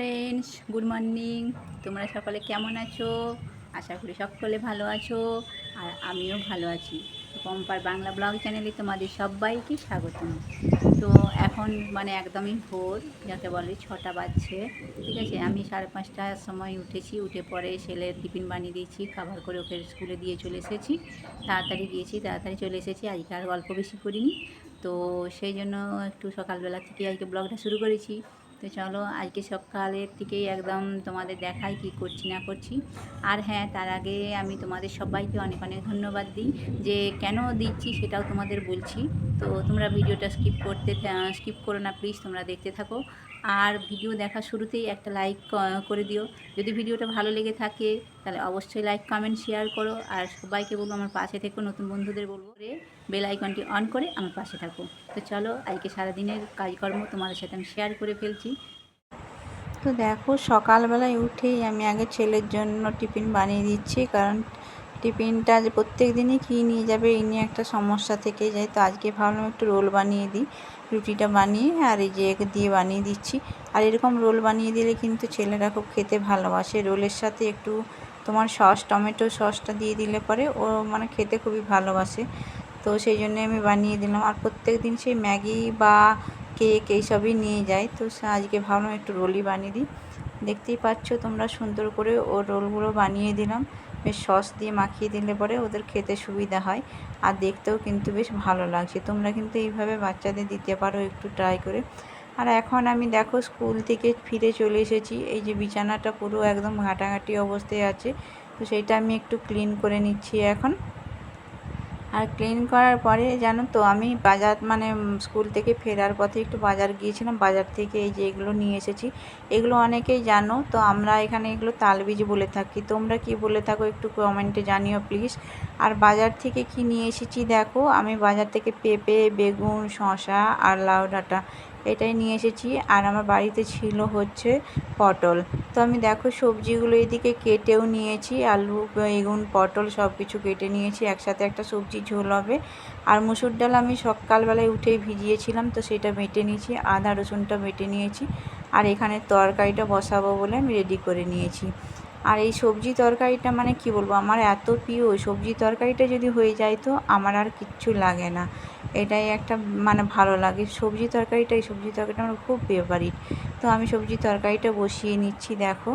Friends good morning তোমরা সকলে কেমন আছো? আশা করি সকলে ভালো আছো, আর আমিও ভালো আছি। পম্পার বাংলা ব্লগ চ্যানেলে তোমাদের সবাইকে স্বাগতম। তো এখন মানে একদমই ভোর, যাকে বলে ছটা বাজছে, ঠিক আছে? আমি সাড়ে পাঁচটার সময় উঠেছি, উঠে পরে ছেলের টিফিন বানিয়ে দিয়েছি, খাবার করে ওকে স্কুলে দিয়ে চলে এসেছি। তাড়াতাড়ি গিয়েছি, তাড়াতাড়ি চলে এসেছি, আজকে আর গল্প বেশি করিনি। তো সেই জন্য একটু সকালবেলা থেকে আজকে ব্লগটা শুরু করেছি। তো চলো আজকে সকালের থেকেই একদম তোমাদের দেখাই কি করছি না করছি। আর হ্যাঁ তার আগে আমি তোমাদের সবাইকে অনেক অনেক ধন্যবাদ দিই যে কেন দিচ্ছি সেটাও তোমাদের বলছি। তো তোমরা ভিডিওটা স্কিপ করতে স্কিপ করো না প্লিজ তোমরা দেখতে থাকো। আর ভিডিও দেখা শুরুতেই একটা লাইক করে দিও। যদি ভিডিওটা ভালো লেগে থাকে, তাহলে অবশ্যই লাইক কমেন্ট শেয়ার করো। আর সবাইকে বলব, আমার পাশে থেকো, নতুন বন্ধুদের বলব। বেল আইকনটি অন করে আমার পাশে থাকো। তো চলো, আজকে সারাদিনের কাজকর্ম তোমাদের সাথে আমি শেয়ার করে ফেলছি। তো দেখো, সকালবেলায় উঠেই আমি আগে ছেলের জন্য টিফিন বানিয়ে দিচ্ছি। কারণ টিফিনটা যে প্রত্যেক দিনই কী নিয়ে যাবে। এই নিয়ে একটা সমস্যা থেকে যায়। তো আজকে ভাবলাম একটু রোল বানিয়ে দিই, রুটিটা বানিয়ে আর এই যে দিয়ে বানিয়ে দিচ্ছি। আর এরকম রোল বানিয়ে দিলে কিন্তু ছেলেরা খুব খেতে ভালোবাসে। রোলের সাথে একটু তোমার সস, টমেটো সসটা দিয়ে দিলে পরে ও মানে খেতে খুবই ভালোবাসে। তো সেই জন্য আমি বানিয়ে দিলাম। আর প্রত্যেক দিন সেই ম্যাগি বা কেক এইসবই নিয়ে যায়। তো আজকে ভাবলাম একটু রোলই বানিয়ে দিই। দেখতেই পাচ্ছ, তোমরা সুন্দর করে ও রোলগুলো বানিয়ে দিলাম। বেশ সস দিয়ে মাখিয়ে দিলে পরে ওদের খেতে সুবিধা হয় আর দেখতেও কিন্তু বেশ ভালো লাগছে। তোমরা কিন্তু এইভাবে বাচ্চাদের দিতে পারো, একটু ট্রাই করে। আর এখন আমি দেখো স্কুল থেকে ফিরে চলে এসেছি। এই যে বিছানাটা পুরো একদম ঘাটাঘাটি অবস্থায় আছে, তো সেইটা আমি একটু ক্লিন করে নিচ্ছি এখন। আর ক্লিন করার পরে জানো তো আমি বাজার মানে স্কুল থেকে ফেরার পথে একটু বাজার গিয়েছিলাম। বাজার থেকে এই যে এগুলো নিয়ে এসেছি, এগুলো অনেকেই জানো তো আমরা এখানে এগুলো তালবীজ বলে থাকি। তোমরা কি বলে থাকো একটু কমেন্টে জানিও প্লিজ আর বাজার থেকে কি নিয়ে এসেছি দেখো, আমি বাজার থেকে পেঁপে, বেগুন, শসা আর লাউ ডাঁটা। এটাই নিয়ে এসেছি। আর আমার বাড়িতে ছিল হচ্ছে পটল। তো আমি দেখো সবজিগুলো এদিকে কেটেও নিয়েছি, আলু, বেগুন, পটল সব কিছু কেটে নিয়েছি। একসাথে একটা সবজি ঝোল হবে। আর মুসুর ডাল আমি সকালবেলায় উঠেই ভিজিয়েছিলাম, তো সেটা বেটে নিয়েছি। আদা রসুনটা বেটে নিয়েছি। আর এখানে তরকারিটা বসাবো বলে আমি রেডি করে নিয়েছি। আর এই সবজি তরকারিটা মানে কি বলব, আমার এত প্রিয় সবজি তরকারিটা যদি হয়ে যায় তো আমার আর কিচ্ছু লাগে না। এটাই একটা মানে ভালো লাগে। সবজি তরকারিটা, এই সবজি তরকারিটা আমার খুব ফেভারিট তো আমি সবজি তরকারিটা বসিয়ে নিচ্ছি, দেখো।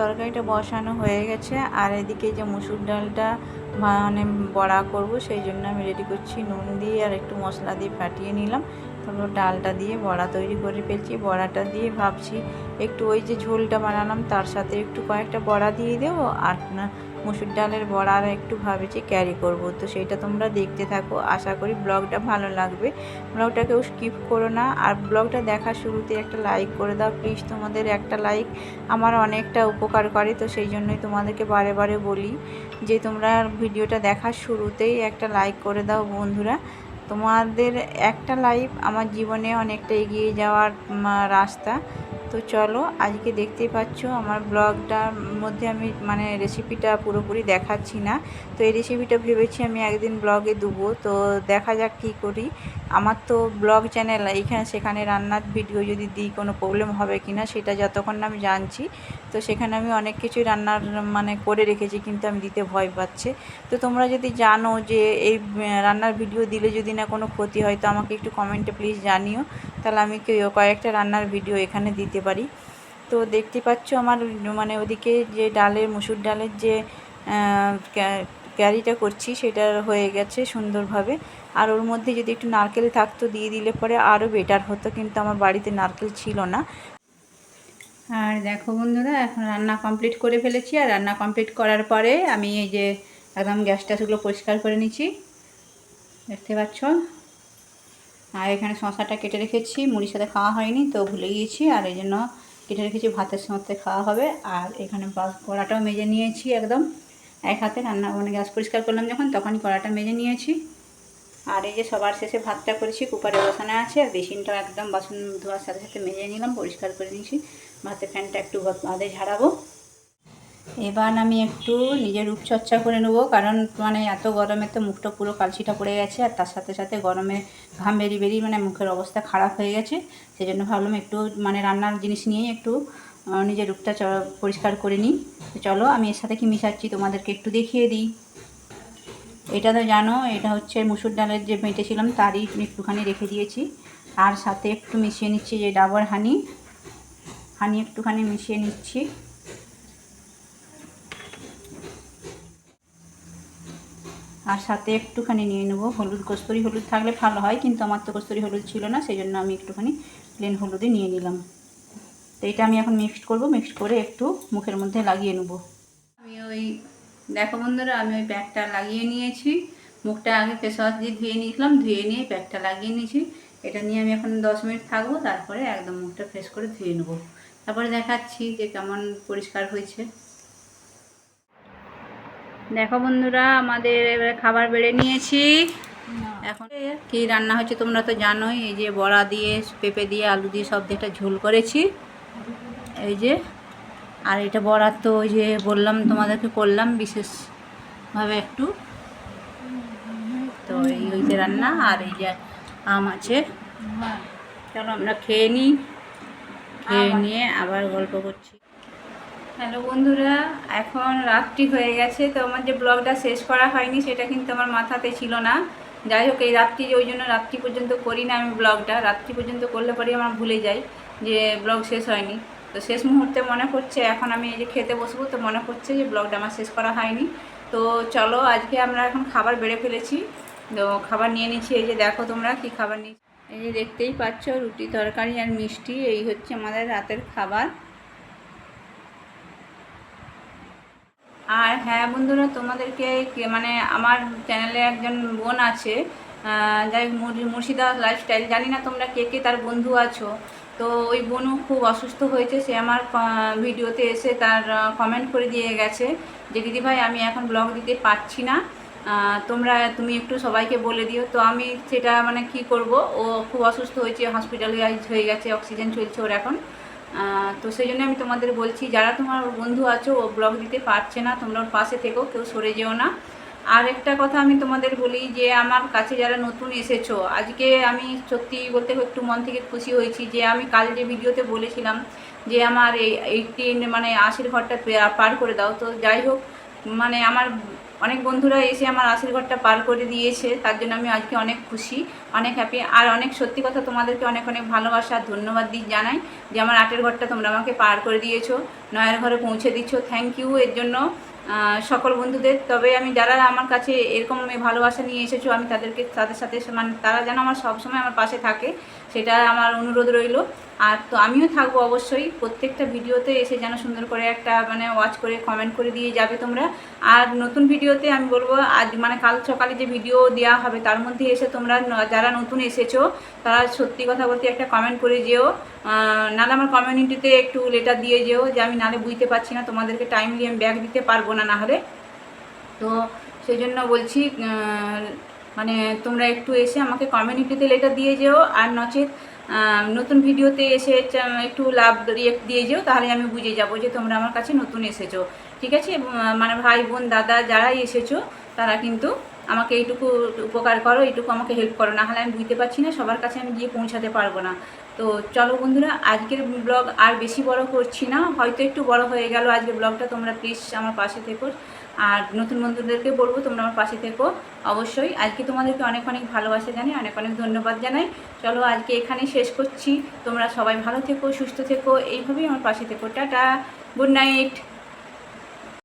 তরকারিটা বসানো হয়ে গেছে। আর এদিকে যে মুসুর ডালটা মানে বড়া করব, সেই জন্য আমি রেডি করছি নুন দিয়ে আর একটু মশলা দিয়ে ফাটিয়ে নিলাম। তারপর ডালটা দিয়ে বড়া তৈরি করে ফেলছি। বড়াটা দিয়ে ভাবছি একটু ওই যে ঝোলটা বানালাম, তার সাথে একটু কয়েকটা বড়া দিয়ে দেবো। আর মুসুর ডালের বড়া আর একটু ভাবেছি ক্যারি করব। তো সেইটা তোমরা দেখতে থাকো। আশা করি ব্লগটা ভালো লাগবে। ব্লগটাকেও স্কিপ করো না। আর ব্লগটা দেখার শুরুতে একটা লাইক করে দাও। প্লিজ তোমাদের একটা লাইক আমার অনেকটা উপকার করে। তো সেই জন্যই তোমাদেরকে বারে বারে বলি যে, তোমরা ভিডিওটা দেখার শুরুতেই একটা লাইক করে দাও বন্ধুরা। তোমাদের একটা লাইফ আমার জীবনে অনেকটা এগিয়ে যাওয়ার রাস্তা। তো চলো, আজকে দেখতেই পাচ্ছ আমার ব্লগটার মধ্যে আমি মানে রেসিপিটা পুরোপুরি দেখাচ্ছি না। তো এই রেসিপিটা ভেবেছি আমি একদিন ব্লগে দেবো, তো দেখা যাক কী করি। আমার তো ব্লগ চ্যানেল এইখানে সেখানে রান্নার ভিডিও যদি দিই কোনো প্রবলেম হবে কি না সেটা যতক্ষণ না আমি জানছি, তো সেখানে আমি অনেক কিছুই রান্নার মানে করে রেখেছি কিন্তু আমি দিতে ভয় পাচ্ছি। তো তোমরা যদি জানো যে এই রান্নার ভিডিও দিলে যদি না কোনো ক্ষতি হয়, তো আমাকে একটু কমেন্টে প্লিজ জানিও। তাহলে আমি কয়েকটা রান্নার ভিডিও এখানে দিতে পারি। তো দেখতে পাচ্ছ আমার মানে ওদিকে যে ডালের, মুসুর ডালের যে ক্যারিটা করছি, সেটা হয়ে গেছে সুন্দরভাবে। আর ওর মধ্যে যদি একটু নারকেল থাকতো, দিয়ে দিলে পরে আরও বেটার হতো, কিন্তু আমার বাড়িতে নারকেল ছিল না। আর দেখো বন্ধুরা, এখন রান্না কমপ্লিট করে ফেলেছি। আর রান্না কমপ্লিট করার পরে আমি এই যে একদম গ্যাসটা সেগুলো পরিষ্কার করে নিচ্ছি। দেখতে পাচ্ছ? আর এখানে শশাটা কেটে রেখেছি। মুড়ির সাথে খাওয়া হয়নি, তো ভুলে গিয়েছি। আর এই জন্য কেটে রেখেছি, ভাতের সাথে খাওয়া হবে। আর এখানে কড়াটাও মেজে নিয়েছি একদম। এক হাতে রান্না মানে গ্যাস পরিষ্কার করলাম যখন, তখনই কড়াটা মেজে নিয়েছি। আর এই যে সবার শেষে ভাতটা করেছি, কুকারে বসানো আছে, আর বেসিনটাও একদম বাসন ধোয়ার সাথে সাথে মেজে নিলাম, পরিষ্কার করে নিয়েছি। ভাতের ফ্যানটা একটু বাদে ঝাড়াবো। এবার আমি একটু নিজের রূপচর্চা করে নেব, কারণ মানে এত গরমে তো মুখটা পুরো কালচিটা পড়ে গেছে, আর তার সাথে সাথে গরমে ঘাম বেরিয়ে বেরিয়ে মানে মুখের অবস্থা খারাপ হয়ে গেছে। সেই জন্য ভাবলাম একটু মানে রান্নার জিনিস নিয়েই একটু নিজের রূপটা পরিষ্কার করে নিই। তো চলো, আমি এর সাথে কি মিশাচ্ছি তোমাদেরকে একটু দেখিয়ে দিই। এটা তো জানো, এটা হচ্ছে মুসুর ডালের যে মেটেছিলাম তারই একটুখানি রেখে দিয়েছি। আর সাথে একটু মিশিয়ে নিচ্ছি যে ডাবর হানি। হানি একটুখানি মিশিয়ে নিচ্ছি। আর সাথে একটুখানি নিয়ে নেব। হলুদ, কস্তুরি হলুদ থাকলে ভালো হয়, কিন্তু আমার তো কস্তুরি হলুদ ছিল না সেই জন্য আমি একটুখানি প্লেন হলুদই নিয়ে নিলাম। তো এটা আমি এখন মিক্সড করব মিক্সড করে একটু মুখের মধ্যে লাগিয়ে নেব। আমি ওই, দেখো বন্ধুরা, আমি ওই প্যাকটা লাগিয়ে নিয়েছি। মুখটা আগে ফেস ওয়াশ দিয়ে ধুয়ে নিয়েছিলাম, ধুয়ে নিয়ে প্যাকটা লাগিয়ে নিয়েছি। এটা নিয়ে আমি এখন দশ মিনিট থাকব, তারপরে একদম মুখটা ফ্রেশ করে ধুয়ে নেব। তারপরে দেখাচ্ছি যে কেমন পরিষ্কার হয়েছে। দেখো বন্ধুরা, আমাদের এবারে খাবার বেড়ে নিয়েছি। এখন কি রান্না হচ্ছে তোমরা তো জানোই, এই যে বড়া দিয়ে, পেঁপে দিয়ে, আলু দিয়ে সব দিয়ে একটা ঝোল করেছি। এই যে আর এটা বড়া তো ওই যে বললাম তোমাদেরকে করলাম বিশেষভাবে একটু। তো এই হইতে রান্না আর এই যে আম আছে। চলো আমরা খেয়ে নিই। খেয়ে নিয়ে আবার গল্প করছি। হ্যালো বন্ধুরা এখন রাত্রি হয়ে গেছে তো আমার যে ব্লগটা শেষ করা হয়নি সেটা কিন্তু আমার মাথাতে ছিল না। যাই হোক এই রাত্রি ওই জন্য রাত্রি পর্যন্ত করি না আমি ব্লগটা। রাত্রি পর্যন্ত করলে পরেই আমার ভুলে যাই যে ব্লগ শেষ হয়নি। তো শেষ মুহূর্তে মনে পড়ছে এখন আমি এই যে খেতে বসবো, তো মনে পড়ছে যে ব্লগটা আমার শেষ করা হয়নি। তো চলো আজকে আমরা এখন খাবার বেড়ে ফেলেছি। তো খাবার নিয়ে নিচ্ছি, এই যে দেখো তোমরা কি খাবার নিচ্ছি এই যে দেখতেই পাচ্ছ, রুটি তরকারি আর মিষ্টি, এই হচ্ছে আমাদের রাতের খাবার। আর হ্যাঁ বন্ধুরা, তোমাদেরকে মানে আমার চ্যানেলে একজন বোন আছে যাই মুর্শিদা লাইফস্টাইল জানি না তোমরা কে কে তার বন্ধু আছো। তো ওই বোনও খুব অসুস্থ হয়েছে, সে আমার ভিডিওতে এসে তার কমেন্ট করে দিয়ে গেছে যে দিদিভাই আমি এখন ব্লগ দিতে পারছি না তোমরা, তুমি একটু সবাইকে বলে দিও। তো আমি সেটা মানে কি করব, ও খুব অসুস্থ হয়েছে হসপিটালাইজ হয়ে গেছে অক্সিজেন চলছে ওর এখন। তো সেই জন্য আমি তোমাদের বলছি, যারা তোমার বন্ধু আছো, ও ব্লগ দিতে পারছে না, তোমরা ওর পাশে থেকো, কেউ সরে যেও না। আর একটা কথা আমি তোমাদের বলি যে, আমার কাছে যারা নতুন এসেছ, আজকে আমি সত্যি বলতে একটু মন থেকে খুশি হয়েছি যে, আমি কাল যে ভিডিওতে বলেছিলাম যে, আমার এই এইটিন মানে আশির ঘরটা পার করে দাও। তো যাই হোক মানে আমার অনেক বন্ধুরা এসে আমার আশির ঘরটা পার করে দিয়েছে, তার জন্য আমি আজকে অনেক খুশি, অনেক হ্যাপি আর অনেক সত্যি কথা তোমাদেরকে অনেক অনেক ভালোবাসা আর ধন্যবাদ দিই জানাই যে, আমার আটের ঘরটা তোমরা আমাকে পার করে দিয়েছ, নয়ের ঘরে পৌঁছে দিচ্ছ। থ্যাংক ইউ এর জন্য। সকল বন্ধুদের। তবে আমি, যারা আমার কাছে এরকম ভালোবাসা নিয়ে এসেছ, আমি তাদেরকে, তাদের সাথে মানে তারা যেন আমার সবসময় আমার পাশে থাকে। সেটা আমার অনুরোধ রইল। আর তো আমিও থাকব অবশ্যই। প্রত্যেকটা ভিডিওতে এসে যেন সুন্দর করে একটা মানে ওয়াচ করে কমেন্ট করে দিয়ে যাবে তোমরা। আর নতুন ভিডিওতে আমি বলব, আজ মানে কাল সকালে যে ভিডিও দেওয়া হবে, তার মধ্যে এসে তোমরা যারা নতুন এসেছ, তারা সত্যি কথা বলতে একটা কমেন্ট করে যেও। নাহলে আমার কমিউনিটিতে একটু লেটার দিয়ে যেও যে আমি নাহলে বুঝতে পারছি না, তোমাদেরকে টাইমলি আমি ব্যাগ দিতে পারব না নাহলে। তো সেই জন্য বলছি মানে তোমরা একটু এসে আমাকে কমিউনিটিতে লেটার দিয়ে যেও, আর নচেত নতুন ভিডিওতে এসে একটু লাভ রিয়েক্ট দিয়ে যেও, তাহলে আমি বুঝে যাব যে তোমরা আমার কাছে নতুন এসেছ। ঠিক আছে? মানে ভাই, বোন, দাদা যারাই এসেছ, তারা কিন্তু আমাকে এইটুকু উপকার করো, এইটুকু আমাকে হেল্প করো। না হলে আমি বুঝতে পারছি না, সবার কাছে আমি গিয়ে পৌঁছাতে পারব না। তো চলো বন্ধুরা, আজকের ব্লগ আর বেশি বড় করছি না, হয়তো একটু বড় হয়ে গেল। আজকের ব্লগটা তোমরা প্লিজ আমার পাশে থেকো। আর নতুন বন্ধুদেরকে বলব, তোমরা আমার পাশে থেকো। অবশ্যই আজকে তোমাদেরকে অনেক অনেক ভালোবাসা জানাই, অনেক অনেক ধন্যবাদ জানাই। চলো আজকে এখানে শেষ করছি। তোমরা সবাই ভালো থেকো, সুস্থ থেকো, এইভাবেই আমার পাশে থেকো। Tata, good night.